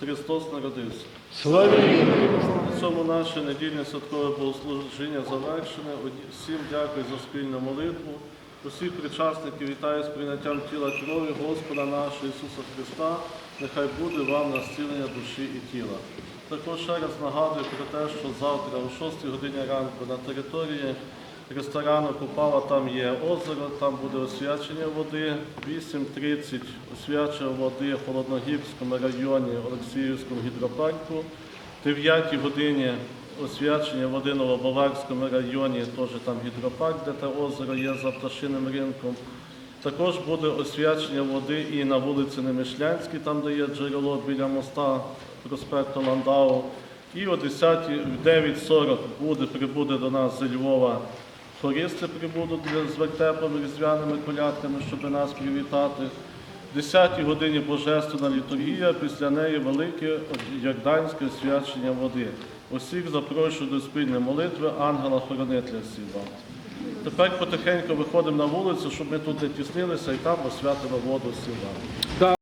Христос народився. Славі! На цьому наше недільне святкове богослужіння завершене. Всім дякую за спільну молитву. Усіх причасників вітаю з прийняттям тіла крові Господа нашого Ісуса Христа. Нехай буде вам на зцілення душі і тіла. Також ще раз нагадую про те, що завтра о 6 годині ранку на території ресторану Купава там є озеро, там буде освячення води. 8.30 освячення води в Холодногірському районі Олексіївському гідропарку. В 9 годині освячення води в Новобаварському районі, теж там гідропарк, де те озеро є за пташиним ринком. Також буде освячення води і на вулиці Немишлянській, там де є джерело біля моста проспекту Ландау. І о 10, в 9.40 буде, прибуде до нас зі Львова хористи прибудуть з вертепами, різдвяними колядками, щоб нас привітати. В 10 годині Божественна літургія, після неї велике Йорданське освячення води. Усіх запрошую до спільної молитви ангела-хоронителя всіх вам. Тепер потихеньку виходимо на вулицю, щоб ми тут не тіснилися і там освятимо воду всім.